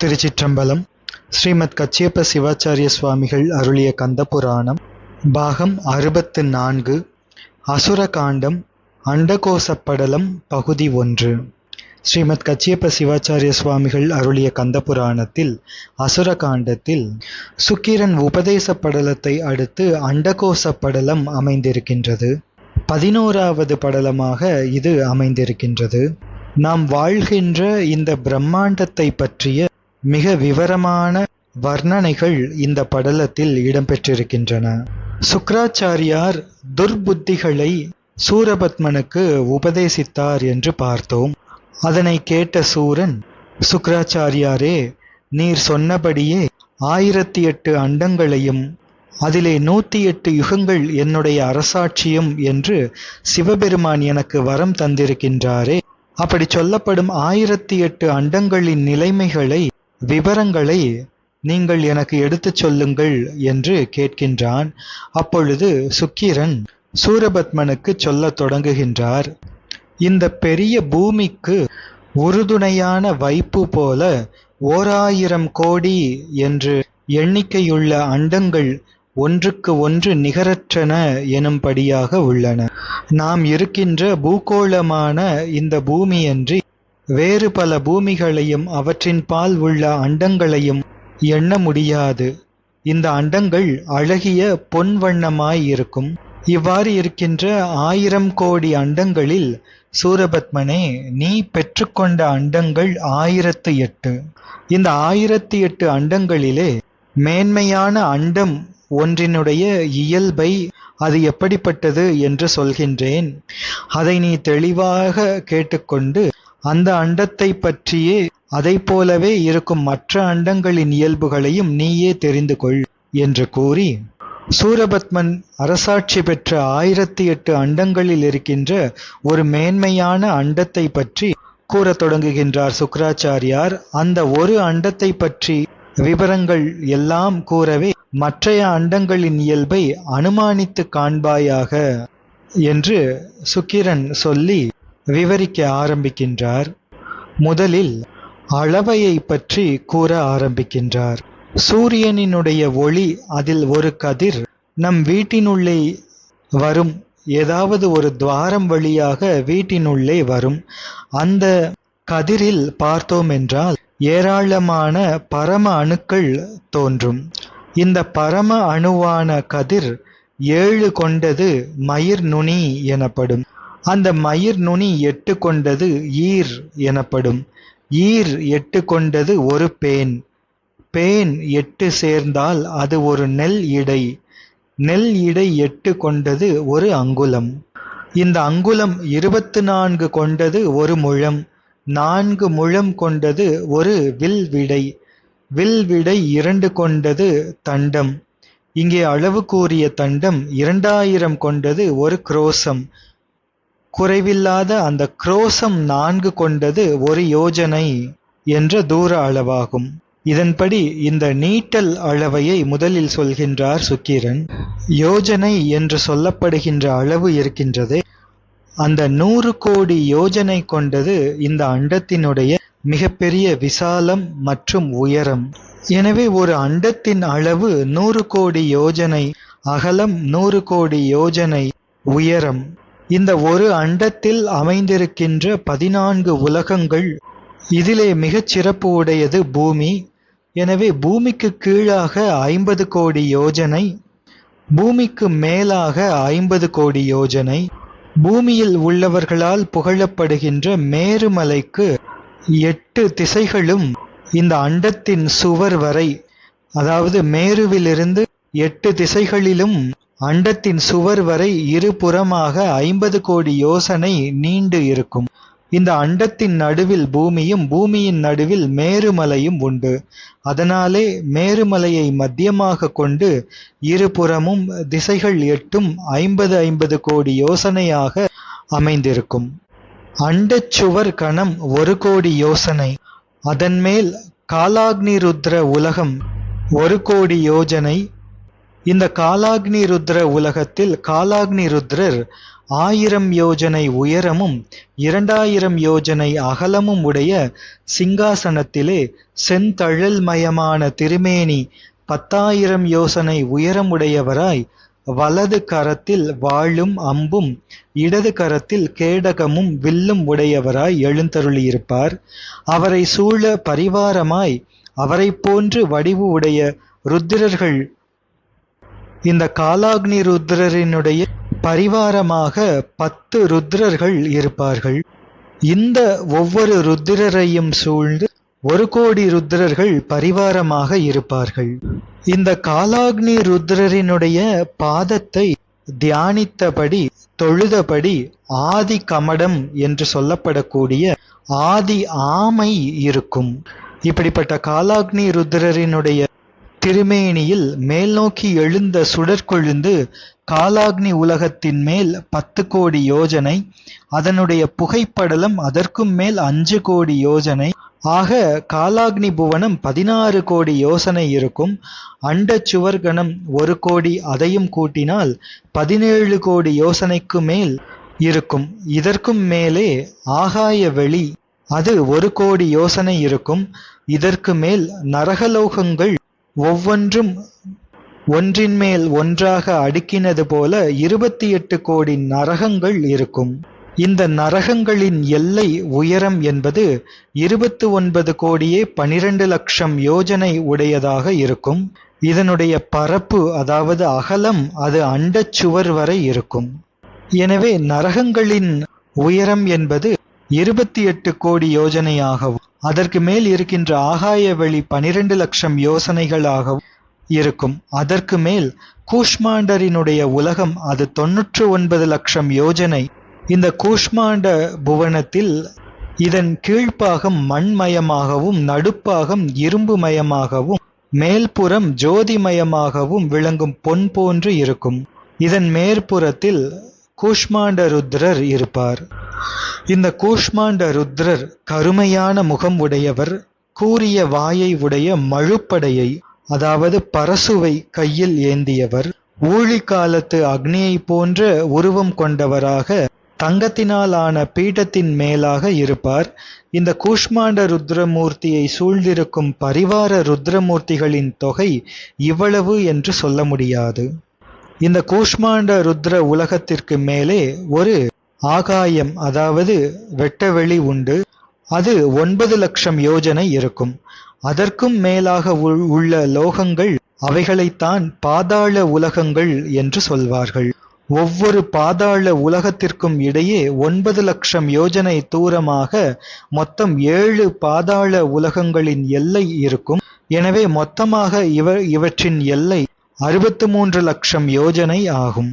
திருச்சிற்றம்பலம் ஸ்ரீமத் கச்சியப்ப சிவாச்சாரிய சுவாமிகள் அருளிய கந்தபுராணம் பாகம் அறுபத்து நான்கு அசுரகாண்டம் அண்டகோசப்படலம் பகுதி ஒன்று. ஸ்ரீமத் கச்சியப்ப சிவாச்சாரிய சுவாமிகள் அருளிய கந்தபுராணத்தில் அசுரகாண்டத்தில் சுக்கிரன் உபதேச படலத்தை அடுத்து அண்டகோச படலம் அமைந்திருக்கின்றது. பதினோராவது படலமாக இது அமைந்திருக்கின்றது. நாம் வாழ்கின்ற இந்த பிரம்மாண்டத்தை பற்றிய மிக விவரமான வர்ணனைகள் இந்த படலத்தில் இடம்பெற்றிருக்கின்றன. சுக்ராச்சாரியார் துர்புத்திகளை சூரபத்மனுக்கு உபதேசித்தார் என்று பார்த்தோம். அதனை கேட்ட சூரன் சுக்ராச்சாரியாரே நீர் சொன்னபடியே ஆயிரத்தி எட்டு அண்டங்களையும் அதிலே நூத்தி எட்டு யுகங்கள் என்னுடைய அரசாட்சியும் என்று சிவபெருமான் எனக்கு வரம் தந்திருக்கின்றாரே. அப்படி சொல்லப்படும் ஆயிரத்தி எட்டு அண்டங்களின் நிலைமைகளை விவரங்களை நீங்கள் எனக்கு எடுத்துச் சொல்லுங்கள் என்று கேட்கின்றான். அப்பொழுது சுக்கிரன் சூரபத்மனுக்கு சொல்லத் தொடங்குகின்றார். இந்த பெரிய பூமிக்கு உறுதுணையான வைப்பு போல ஓராயிரம் கோடி என்று எண்ணிக்கையுள்ள அண்டங்கள் ஒன்றுக்கு ஒன்று நிகரற்றன எனும்படியாக உள்ளன. நாம் இருக்கின்ற பூகோளமான இந்த பூமியன்றி வேறு பல பூமிகளையும் அவற்றின் பால் உள்ள அண்டங்களையும் எண்ண முடியாது. இந்த அண்டங்கள் அழகிய பொன் வண்ணமாய் இருக்கும். இவ்வாறு இருக்கின்ற ஆயிரம் கோடி அண்டங்களில் சூரபத்மனே நீ பெற்றுக்கொண்ட அண்டங்கள் ஆயிரத்து எட்டு. இந்த ஆயிரத்தி எட்டு அண்டங்களிலே மேன்மையான அண்டம் ஒன்றினுடைய இயல்பை அது எப்படிப்பட்டது என்று சொல்கின்றேன். அதை நீ தெளிவாக கேட்டுக்கொண்டு அந்த அண்டத்தை பற்றியே அதை போலவே இருக்கும் மற்ற அண்டங்களின் இயல்புகளையும் நீயே தெரிந்து கொள் என்று கூறி சூரபத்மன் அரசாட்சி பெற்ற ஆயிரத்தி எட்டு அண்டங்களில் இருக்கின்ற ஒரு மேன்மையான அண்டத்தை பற்றி கூறத் தொடங்குகின்றார் சுக்கராச்சாரியார். அந்த ஒரு அண்டத்தை பற்றி விவரங்கள் எல்லாம் கூறவே மற்றைய அண்டங்களின் இயல்பை அனுமானித்து காண்பாயாக என்று சுக்கிரன் சொல்லி விவரிக்க ஆரம்பிக்கின்றார். முதலில் அளவையை பற்றி கூற ஆரம்பிக்கின்றார். சூரியனினுடைய ஒளி அதில் ஒரு கதிர் நம் வீட்டினுள்ளே வரும். ஏதாவது ஒரு துவாரம் வழியாக வீட்டினுள்ளே வரும். அந்த கதிரில் பார்த்தோம் என்றால் ஏராளமான பரம அணுக்கள் தோன்றும். இந்த பரம அணுவான கதிர் ஏழு கொண்டது மயிர் நுனி எனப்படும். அந்த மயிர் நுனி எட்டு கொண்டது ஈர் எனப்படும். ஈர் எட்டு கொண்டது ஒரு பேன். பேன் எட்டு சேர்ந்தால் அது ஒரு நெல் இடை. நெல் இடை எட்டு கொண்டது ஒரு அங்குலம். இந்த அங்குலம் இருபத்து நான்கு கொண்டது ஒரு முழம். நான்கு முழம் கொண்டது ஒரு வில் விடை. வில் விடை இரண்டு கொண்டது தண்டம். இங்கே அளவு கூறிய தண்டம் இரண்டாயிரம் கொண்டது ஒரு குரோசம். குறைவில்லாத அந்த குரோசம் நான்கு கொண்டது ஒரு யோஜனை என்ற தூர அளவாகும். இதன்படி இந்த நீட்டல் அளவையை முதலில் சொல்கின்றார் சுக்கிரன். யோஜனை என்று சொல்லப்படுகின்ற அளவு இருக்கின்றதே. அந்த நூறு கோடி யோஜனை கொண்டது இந்த அண்டத்தினுடைய மிகப்பெரிய விசாலம் மற்றும் உயரம். எனவே ஒரு அண்டத்தின் அளவு நூறு கோடி யோஜனை அகலம் நூறு கோடி யோஜனை உயரம். இந்த ஒரு அண்டத்தில் அமைந்திருக்கின்ற பதினான்கு உலகங்கள் இதிலே மிகச் சிறப்பு உடையது பூமி. எனவே பூமிக்கு கீழாக ஐம்பது கோடி யோஜனை பூமிக்கு மேலாக ஐம்பது கோடி யோஜனை பூமியில் உள்ளவர்களால் புகழப்படுகின்ற மேருமலைக்கு எட்டு திசைகளும் இந்த அண்டத்தின் சுவர் வரை அதாவது மேருவிலிருந்து எட்டு திசைகளிலும் அண்டத்தின் சுவர் வரை இருபுறமாக ஐம்பது கோடி யோசனை நீண்டு இருக்கும். இந்த அண்டத்தின் நடுவில் பூமியும் பூமியின் நடுவில் மேருமலையும் உண்டு. அதனாலே மேருமலையை மத்தியமாக கொண்டு இருபுறமும் திசைகள் எட்டும் ஐம்பது ஐம்பது கோடி யோசனையாக அமைந்திருக்கும். அண்டச் சுவர் கணம் ஒரு கோடி யோசனை. அதன்மேல் காலாக்னி ருத்ர உலகம் ஒரு கோடி யோஜனை. இந்த காலாக்னி ருத்ர உலகத்தில் காலாக்னி ருத்ரர் ஆயிரம் யோஜனை உயரமும் இரண்டாயிரம் யோஜனை அகலமும் உடைய சிங்காசனத்திலே செந்தழல்மயமான திருமேனி பத்தாயிரம் யோசனை உயரமுடையவராய் வலது கரத்தில் வாழும் அம்பும் இடது கரத்தில் கேடகமும் வில்லும் உடையவராய் எழுந்தருளியிருப்பார். அவரை சூழ பரிவாரமாய் அவரைப் போன்று வடிவு உடைய ருத்திரர்கள் இந்த காலாக்னி ருத்ரரினுடைய பரிவாரமாக பத்து ருத்ரர்கள் இருப்பார்கள். இந்த ஒவ்வொரு ருத்திரரையும் சூழ்ந்து ஒரு கோடி ருத்ரர்கள் பரிவாரமாக இருப்பார்கள். இந்த காலாக்னி ருத்ரரினுடைய பாதத்தை தியானித்தபடி தொழுதபடி ஆதி கமடம் என்று சொல்லப்படக்கூடிய ஆதி ஆமை இருக்கும். இப்படிப்பட்ட காலாக்னி ருத்ரரினுடைய திருமேனியில் மேல்நோக்கி எழுந்த சுடற்கொழுந்து காலாக்னி உலகத்தின் மேல் பத்து கோடி யோஜனை அதனுடைய புகைப்படலம் அதற்கும் மேல் அஞ்சு கோடி யோஜனை. ஆக காலாக்னி புவனம் பதினாறு கோடி யோசனை இருக்கும். அண்ட சுவர்கணம் ஒரு கோடி அதையும் கூட்டினால் பதினேழு கோடி யோசனைக்கு மேல் இருக்கும். இதற்கும் மேலே ஆகாய வெளி அது ஒரு கோடி யோசனை இருக்கும். இதற்கு மேல் நரகலோகங்கள் ஒவ்வொன்றும் ஒன்றின் மேல் ஒன்றாக அடுக்கினது போல இருபத்தி எட்டு கோடி நரகங்கள் இருக்கும். இந்த நரகங்களின் எல்லை உயரம் என்பது இருபத்து ஒன்பது கோடியே பனிரெண்டு லட்சம் யோஜனை உடையதாக இருக்கும். இதனுடைய பரப்பு அதாவது அகலம் அது அண்டச் சுவர் வரை இருக்கும். எனவே நரகங்களின் உயரம் என்பது இருபத்தி எட்டு கோடி யோஜனையாகவும் அதற்கு மேல் இருக்கின்ற ஆகாய வெளி பனிரெண்டு லட்சம் யோசனைகளாகவும் இருக்கும். அதற்கு மேல் கூஷ்மாண்டரினுடைய உலகம் அது தொன்னூற்று ஒன்பது லட்சம் யோஜனை. இந்த கூஷ்மாண்ட புவனத்தில் இதன் கீழ்ப்பாகம் மண்மயமாகவும் நடுப்பாகம் இரும்புமயமாகவும் மேல்புறம் ஜோதிமயமாகவும் விளங்கும் பொன் போன்று இருக்கும். இதன் மேற்புறத்தில் கூஷ்மாண்ட ருத்ரர் இருப்பார். இந்த கூஷ்மாண்ட ருத்ரர் கருமையான முகம் உடையவர் கூறிய வாயை உடைய மழுப்படையை அதாவது பரசுவை கையில் ஏந்தியவர் ஊழி காலத்து அக்னியை போன்ற உருவம் கொண்டவராக தங்கத்தினால் ஆன மேலாக இருப்பார். இந்த கூஷ்மாண்ட ருத்ரமூர்த்தியை சூழ்ந்திருக்கும் பரிவார ருத்ரமூர்த்திகளின் தொகை இவ்வளவு என்று சொல்ல முடியாது. இந்த கூஷ்மாண்ட ருத்ர உலகத்திற்கு மேலே ஒரு ஆகாயம் அதாவது வெட்டவெளி உண்டு. அது ஒன்பது லட்சம் யோஜனை இருக்கும். அதற்கும் மேலாக உள்ள லோகங்கள் அவைகளைத்தான் பாதாள உலகங்கள் என்று சொல்வார்கள். ஒவ்வொரு பாதாள உலகத்திற்கும் இடையே ஒன்பது லட்சம் யோஜனை தூரமாக மொத்தம் ஏழு பாதாள உலகங்களின் எல்லை இருக்கும். எனவே மொத்தமாக இவ இவற்றின் எல்லை அறுபத்து மூன்று லட்சம் யோஜனை ஆகும்.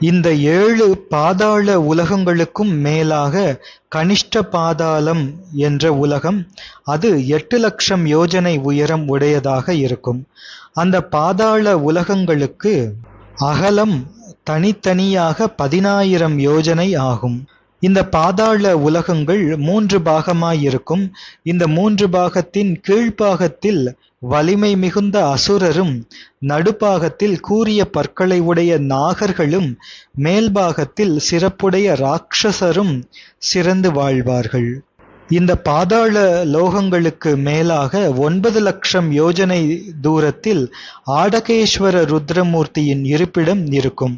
இந்த ஏழு பாதாள உலகங்களுக்கும் மேலாக கனிஷ்ட பாதாளம் என்ற உலகம் அது எட்டு லட்சம் யோஜனை உயரம் உடையதாக இருக்கும். அந்த பாதாள உலகங்களுக்கு அகலம் தனித்தனியாக பதினாயிரம் யோஜனை ஆகும். இந்த பாதாள உலகங்கள் மூன்று பாகமாயிருக்கும். இந்த மூன்று பாகத்தின் கீழ்ப்பாகத்தில் வலிமை மிகுந்த அசுரரும் நடுப்பாகத்தில் கூறிய பற்களை உடைய நாகர்களும் மேல்பாகத்தில் சிறப்புடைய ராட்சசரும் சிறந்து வாழ்வார்கள். இந்த பாதாள லோகங்களுக்கு மேலாக ஒன்பது லட்சம் யோஜனை தூரத்தில் ஆடகேஸ்வர ருத்ரமூர்த்தியின் இருப்பிடம் இருக்கும்.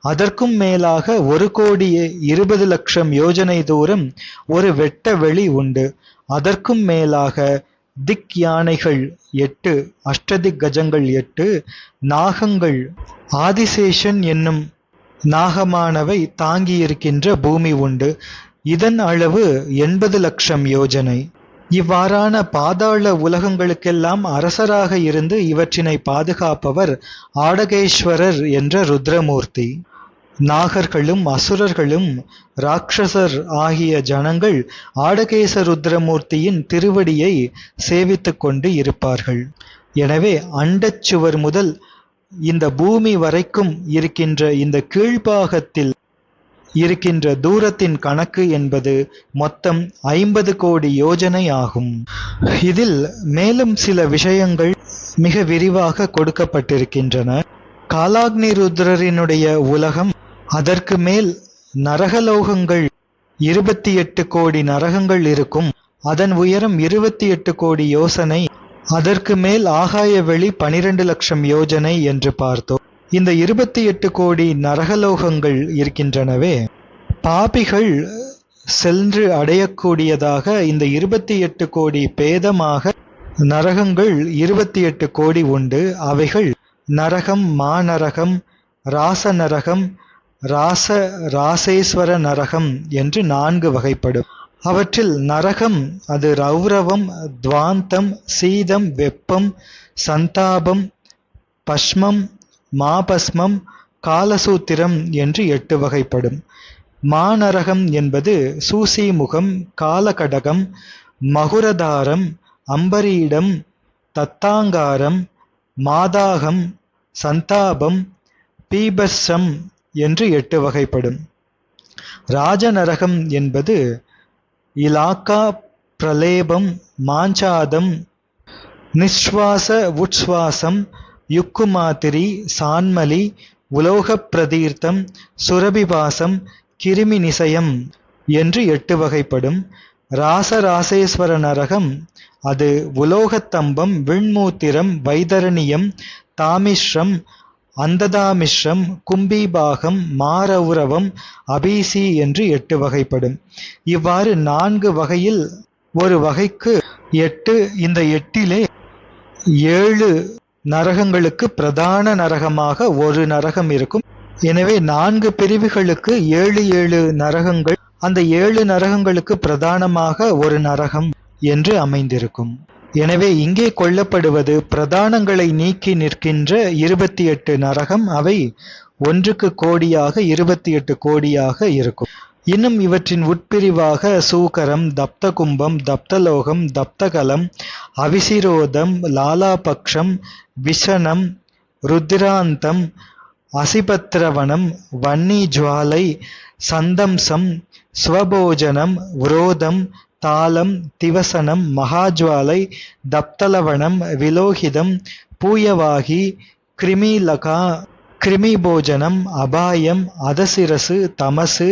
அதற்கும் மேலாக ஒரு கோடி இருபது லட்சம் யோஜனை தூரம் ஒரு வெட்ட வெளி உண்டு. அதற்கும் மேலாக திக் யானைகள் எட்டு அஷ்டதிக் கஜங்கள் எட்டு நாகங்கள் ஆதிசேஷன் என்னும் நாகமானவை தாங்கியிருக்கின்ற பூமி உண்டு. இதன் அளவு எண்பது லட்சம் யோஜனை. இவ்வாறான பாதாள உலகங்களுக்கெல்லாம் அரசராக இருந்து இவற்றினை பாதுகாப்பவர் ஆடகேஸ்வரர் என்ற ருத்ரமூர்த்தி. நாகர்களும் அசுரர்களும் ராட்சசர் ஆகிய ஜனங்கள் ஆடகேச ருத்ரமூர்த்தியின் திருவடியை சேவித்து கொண்டு இருப்பார்கள். எனவே அண்டச்சுவர் முதல் இந்த பூமி வரைக்கும் இருக்கின்ற இந்த கீழ்ப்பாகத்தில் இருக்கின்ற தூரத்தின் கணக்கு என்பது மொத்தம் ஐம்பது கோடி யோஜனை ஆகும் இதில் மேலும் சில விஷயங்கள் மிக விரிவாக கொடுக்கப்பட்டிருக்கின்றன. காலாக்னி ருத்ரரினுடைய உலகம் அதற்கு மேல் நரகலோகங்கள் இருபத்தி எட்டு கோடி நரகங்கள் இருக்கும். அதன் உயரம் இருபத்தி எட்டு கோடி யோசனை அதற்கு மேல் ஆகாய வெளி பனிரெண்டு லட்சம் யோஜனை என்று பார்த்தோம். இந்த இருபத்தி எட்டு கோடி நரகலோகங்கள் இருக்கின்றனவே பாபிகள் சென்று அடையக்கூடியதாக இந்த இருபத்தி எட்டு கோடி பேதமாக நரகங்கள் இருபத்தி எட்டு கோடி உண்டு. அவைகள் நரகம் மாநரகம் ராச நரகம் ராச ராசேஸ்வர நரகம் என்று நான்கு வகைப்படும். அவற்றில் நரகம் அது ரௌரவம் துவாந்தம் சீதம் வெப்பம் சந்தாபம் பஷ்மம் மாபஸ்மம் காலசூத்திரம் என்று எட்டு வகைப்படும். மாநரகம் என்பது சூசிமுகம் காலகடகம் மகுரதாரம் அம்பரீடம் தத்தாங்காரம் மாதாகம் சந்தாபம் பீபஸ்ஸம் என்று எட்டு வகைப்படும். ராஜநரகம் என்பது இலாக்கா பிரலேபம் மாஞ்சாதம் நிஸ்வாச உட்சுவாசம் யுக்குமாத்திரி சான்மலி உலோகப் பிரதீர்த்தம் சுரபிபாசம் கிருமி நிசயம் என்று எட்டு வகைப்படும். ராசராசேஸ்வர நரகம் அது உலோகத்தம்பம் விண்மூத்திரம் வைதரணியம் தாமிஸ்ரம் அந்ததாமிஸ்ரம் கும்பிபாகம் மாரௌரவம் அபீசி என்று எட்டு வகைப்படும். இவ்வாறு நான்கு வகையில் ஒரு வகைக்கு எட்டு இந்த எட்டிலே ஏழு நரகங்களுக்கு பிரதான நரகமாக ஒரு நரகம் இருக்கும். எனவே நான்கு பிரிவுகளுக்கு ஏழு ஏழு நரகங்கள் அந்த ஏழு நரகங்களுக்கு பிரதானமாக ஒரு நரகம் என்று அமைந்திருக்கும். எனவே இங்கே கொல்லப்படுவது பிரதானங்களை நீக்கி நிற்கின்ற இருபத்தி எட்டு நரகம் அவை ஒன்றுக்கு கோடியாக இருபத்தி எட்டு கோடியாக இருக்கும். இன்னும் இவற்றின் உட்பிரிவாக சூகரம் தப்தகும்பம் தப்தலோகம் தப்தகலம் அவிசிரோதம் லாலாபக்ஷம் விஷனம் ருத்ராந்தம் அசிபத்ரவனம் வன்னி ஜுவாலை சந்தம்சம் ஸ்வபோஜனம் விரோதம் தாளம் திவசனம் மகாஜ்வாலை தப்தலவனம் விலோகிதம் பூயவாகி கிருமிலகா கிருமிபோஜனம் அபாயம் அதசிரசு தமசு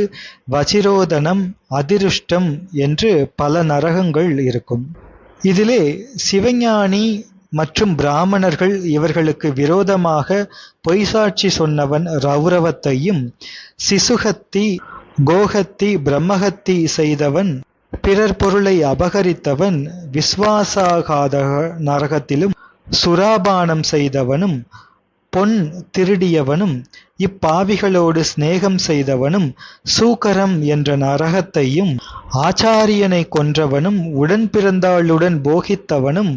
வசிரோதனம் அதிருஷ்டம் என்று பல நரகங்கள் இருக்கும். இதிலே சிவஞானி மற்றும் பிராமணர்கள் இவர்களுக்கு விரோதமாக பொய்சாட்சி சொன்னவன் ரௌரவத்தையும் சிசுகத்தி கோஹத்தி பிரம்மகத்தி செய்தவன் பிறர் பொருளை அபகரித்தவன் விஸ்வாசாகாத நரகத்திலும் சுராபானம் செய்தவனும் பொன் திருடியவனும் இப்பாவிகளோடு சிநேகம் செய்தவனும் சூக்கரம் என்ற நரகத்தையும் ஆச்சாரியனை கொன்றவனும் உடன் பிறந்தாளுடன் போகித்தவனும்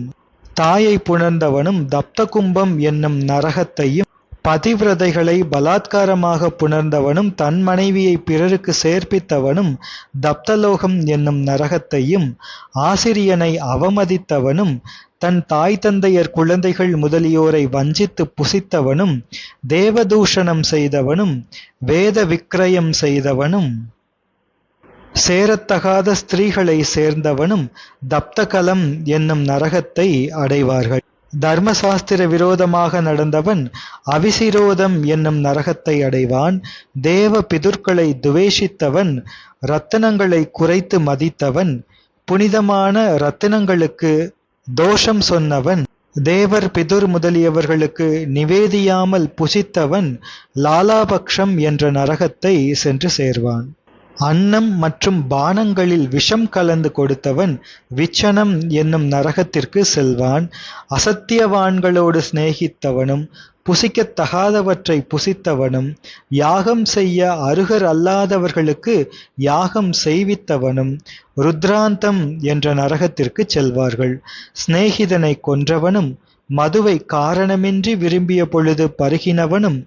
தாயை புணர்ந்தவனும் தப்தகும்பம் என்னும் நரகத்தையும் பதிவிரதைகளை பலாத்காரமாக புணர்ந்தவனும் தன் மனைவியை பிறருக்கு சேர்ப்பித்தவனும் தப்தலோகம் என்னும் நரகத்தையும் ஆசிரியனை அவமதித்தவனும் தன் தாய் தந்தையர் குழந்தைகள் முதலியோரை வஞ்சித்து புசித்தவனும் தேவதூஷணம் செய்தவனும் வேத விக்கிரயம் செய்தவனும் சேரத்தகாத ஸ்திரீகளை சேர்ந்தவனும் தப்தகலம் என்னும் நரகத்தை அடைவார்கள். தர்மசாஸ்திர விரோதமாக நடந்தவன் அவிசிரோதம் என்னும் நரகத்தை அடைவான். தேவ பிதுர்களை துவேஷித்தவன் ரத்தினங்களை குறைத்து மதித்தவன். புனிதமான ரத்தினங்களுக்கு தோஷம் சொன்னவன் தேவர் பிதுர் முதலியவர்களுக்கு நிவேதியாமல் புசித்தவன் லாலாபக்ஷம் என்ற நரகத்தை சென்று சேர்வான். அன்னம் மற்றும் பானங்களில் விஷம் கலந்து கொடுத்தவன் விச்சனம் என்னும் நரகத்திற்கு செல்வான். அசத்தியவான்களோடு சிநேகித்தவனும் புசிக்கத்தகாதவற்றை புசித்தவனும் யாகம் செய்ய அருகர் அல்லாதவர்களுக்கு யாகம் செய்வித்தவனும் ருத்ராந்தம் என்ற நரகத்திற்கு செல்வார்கள். சிநேகிதனை கொன்றவனும் மதுவை காரணமின்றி விரும்பிய பொழுது பருகினவனும்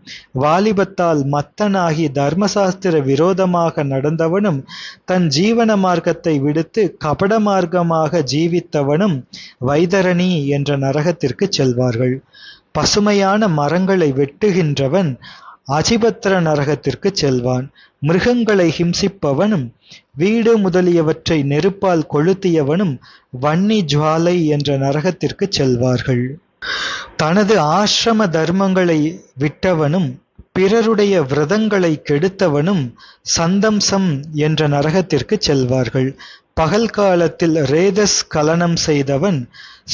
வாலிபத்தால் மத்தனாகி தர்மசாஸ்திர விரோதமாக நடந்தவனும் தன் ஜீவன மார்க்கத்தை விடுத்து கபட மார்க்கமாக ஜீவித்தவனும் வைதரணி என்ற நரகத்திற்கு செல்வார்கள். பசுமையான மரங்களை வெட்டுகின்றவன் அஜிபத்திர நரகத்திற்கு செல்வான். மிருகங்களை ஹிம்சிப்பவனும் வீடு முதலியவற்றை நெருப்பால் கொளுத்தியவனும் வன்னி ஜுவாலை என்ற நரகத்திற்கு செல்வார்கள். தனது ஆசிரம தர்மங்களை விட்டவனும் பிறருடைய விரதங்களை கெடுத்தவனும் சந்தம்சம் என்ற நரகத்திற்குச் செல்வார்கள். பகல் காலத்தில் ரேதஸ் கலனம் செய்தவன்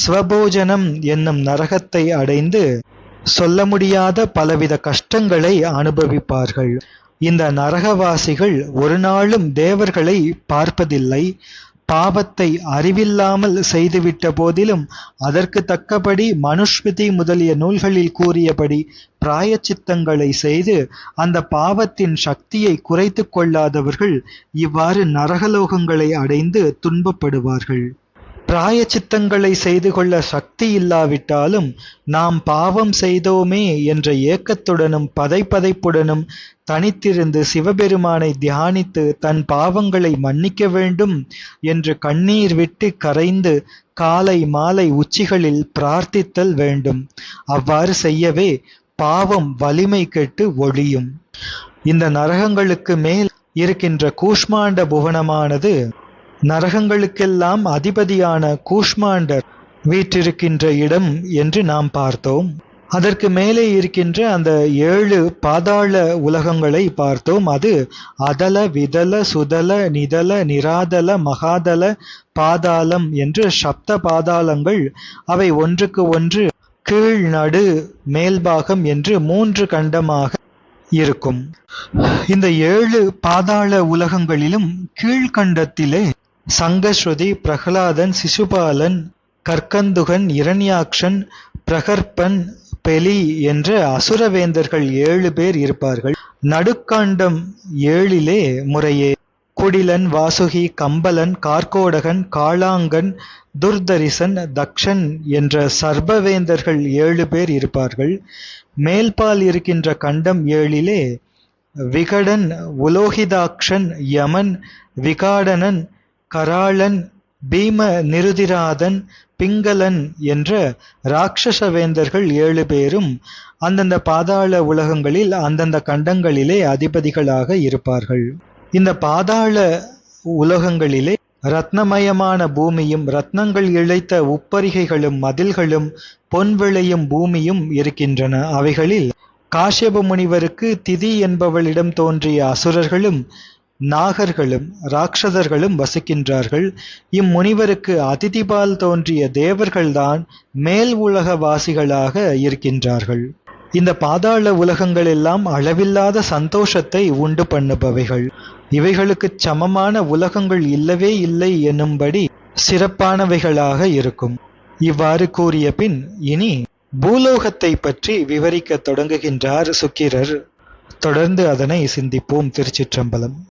ஸ்வபோஜனம் என்னும் நரகத்தை அடைந்து சொல்ல முடியாத பலவித கஷ்டங்களை அனுபவிப்பார்கள். இந்த நரகவாசிகள் ஒரு நாளும் தேவர்களை பார்ப்பதில்லை. பாவத்தை அறிவில்லாமல் செய்துவிட்ட போதிலும் அதற்கு தக்கபடி மனுஸ்மிருதி முதலிய நூல்களில் கூறியபடி பிராயச்சித்தங்களை செய்து அந்த பாவத்தின் சக்தியை குறைத்து கொள்ளாதவர்கள் இவ்வாறு நரகலோகங்களை அடைந்து துன்பப்படுவார்கள். பிராயச்சித்தங்களை செய்து கொள்ள சக்தி இல்லாவிட்டாலும் நாம் பாவம் செய்தோமே என்ற ஏக்கத்துடனும் பதைப்பதைப்புடனும் தனித்திருந்து சிவபெருமானை தியானித்து தன் பாவங்களை மன்னிக்க வேண்டும் என்று கண்ணீர் விட்டு கரைந்து காலை மாலை உச்சிகளில் பிரார்த்தித்தல் வேண்டும். அவ்வாறு செய்யவே பாவம் வலிமை கெட்டு ஒழியும். இந்த நரகங்களுக்கு மேல் இருக்கின்ற கூஷ்மாண்ட புவனமானது நரகங்களுக்கெல்லாம் அதிபதியான கூஷ்மாண்டர் வீற்றிருக்கின்ற இடம் என்று நாம் பார்த்தோம். அதற்கு மேலே இருக்கின்ற அந்த ஏழு பாதாள உலகங்களை பார்த்தோம். அது அதல விதல சுதல நிதல நிராதல மகாதல பாதாளம் என்று சப்த பாதாளங்கள் அவை ஒன்றுக்கு ஒன்று கீழ் நடு மேல்பாகம் என்று மூன்று கண்டமாக இருக்கும். இந்த ஏழு பாதாள உலகங்களிலும் கீழ்கண்டத்திலே சங்கஸ்ருதி பிரகலாதன் சிசுபாலன் கற்கந்துகன் இரண்யாக்ஷன் பிரகற்பன் பெலி என்ற அசுரவேந்தர்கள் ஏழு பேர் இருப்பார்கள். நடுக்காண்டம் ஏழிலே முறையே. குடிலன் வாசுகி கம்பலன் கார்கோடகன் காளாங்கன் துர்தரிசன் தக்ஷன் என்ற சர்பவேந்தர்கள் ஏழு பேர் இருப்பார்கள். மேல்பால் இருக்கின்ற கண்டம் ஏழிலே விகடன் உலோகிதாக்ஷன் யமன் விகாடனன் கராளன் பீம நிருதிராதன் பிங்களன் என்ற ராட்சச வேந்தர்கள் ஏழு பேரும் அந்தந்த பாதாள உலகங்களில் அந்தந்த கண்டங்களிலே அதிபதிகளாக இருப்பார்கள். இந்த பாதாள உலகங்களிலே ரத்னமயமான பூமியும் ரத்னங்கள் இழைத்த உப்பரிகைகளும் மதில்களும் பொன் விளையும் பூமியும் இருக்கின்றன. அவைகளில் காஷ்யப முனிவருக்கு திதி என்பவளிடம் தோன்றிய அசுரர்களும் நாகர்களும் ராட்சதர்களும் வசிக்கின்றார்கள். இம்முனிவருக்கு அதிதிபால் தோன்றிய தேவர்கள்தான் மேல் உலக வாசிகளாக இருக்கின்றார்கள். இந்த பாதாள உலகங்கள் எல்லாம் அளவில்லாத சந்தோஷத்தை உண்டு பண்ணுபவைகள். இவைகளுக்குச் சமமான உலகங்கள் இல்லவே இல்லை என்னும்படி சிறப்பானவைகளாக இருக்கும். இவ்வாறு கூறிய பின் இனி பூலோகத்தை பற்றி விவரிக்கத் தொடங்குகின்றார் சுக்கிரர். தொடர்ந்து அதனை சிந்திப்போம் திருச்சிற்றம்பலம்.